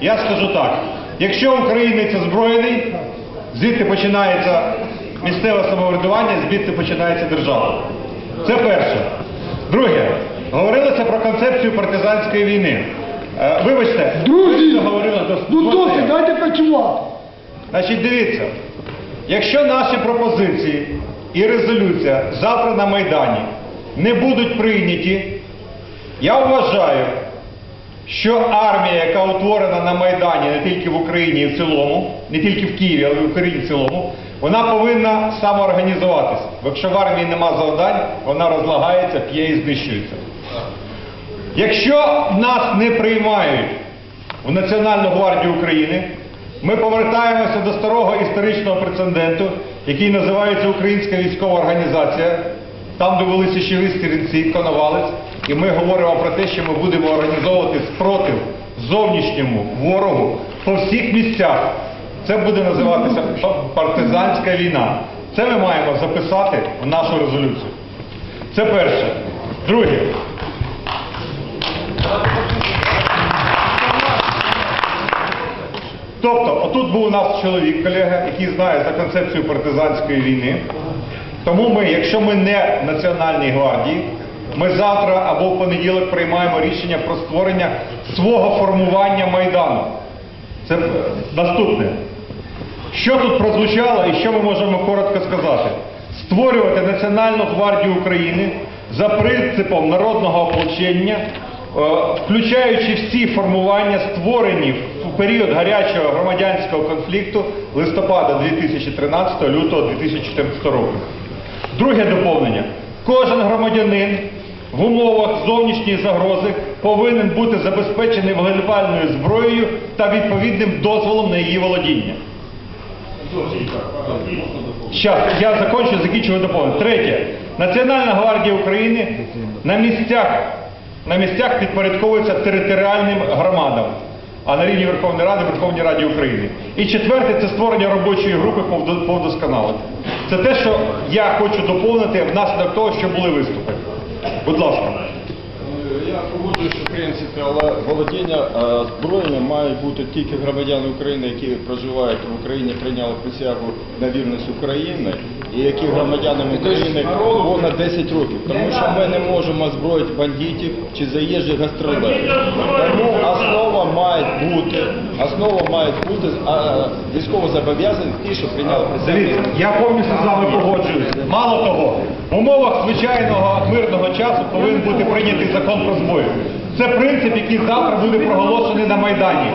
Я скажу так: якщо українець озброєний, звідти починається місцеве самоврядування, звідти починається держава. Це перше. Друге, говорилося про концепцію партизанської війни. Е, Вибачте, Друзі, говорили до ну досить, дайте працювати. Значить, дивіться, якщо наші пропозиції і резолюція завтра на Майдані не будуть прийняті, я вважаю, що армія, яка утворена на Майдані не тільки в Україні і в цілому, не тільки в Києві, але й в Україні в цілому, вона повинна самоорганізуватися. Якщо в армії нема завдань, вона розлагається, п'є і знищується. Якщо нас не приймають в Національну гвардію України, ми повертаємося до старого історичного прецеденту, який називається Українська військова організація. Там довелися ще стрільці, коновалець, і ми говоримо про те, що ми будемо організовувати спротив зовнішньому ворогу по всіх місцях. Це буде називатися партизанська війна. Це ми маємо записати в нашу резолюцію. Це перше. Друге. Тобто, отут був у нас чоловік, колега, який знає за концепцію партизанської війни. Тому ми, якщо ми не Національній гвардії, ми завтра або в понеділок приймаємо рішення про створення свого формування Майдану. Це е, наступне. Що тут прозвучало і що ми можемо коротко сказати? Створювати Національну гвардію України за принципом народного ополчення, е, включаючи всі формування, створені в період гарячого громадянського конфлікту листопада 2013 лютого 2014 року. Друге доповнення. Кожен громадянин в умовах зовнічньої загрози повинен бути забезпечений вогнепальною зброєю та відповідним дозволом на її володіння. Щас, я закончу, закінчую доповнення. Третє. Національна гвардія України на місцях, на місцях підпорядковується територіальним громадам, а на рівні Верховної Ради Верховній Раді України. І четверте це створення робочої групи по вдо- вдосконаленню. Це те, що я хочу доповнити внаслідок того, що були виступи. Будь ласка. Я погоджуюся, в принципі, але володіння е, зброями мають бути тільки громадяни України, які проживають в Україні, прийняли присягу на вірність України, і які громадянами України понад 10 років. Тому що ми не можемо озброїти бандитів чи заїжджих гастролерів. Тому має бути, основа мають бути військово зобов'язані ті, що прийняли. Дивіться, я повністю з вами погоджуюся. Мало того, в умовах звичайного мирного часу повинен бути прийнятий закон про зброю. Це принцип, який завтра буде проголошений на Майдані.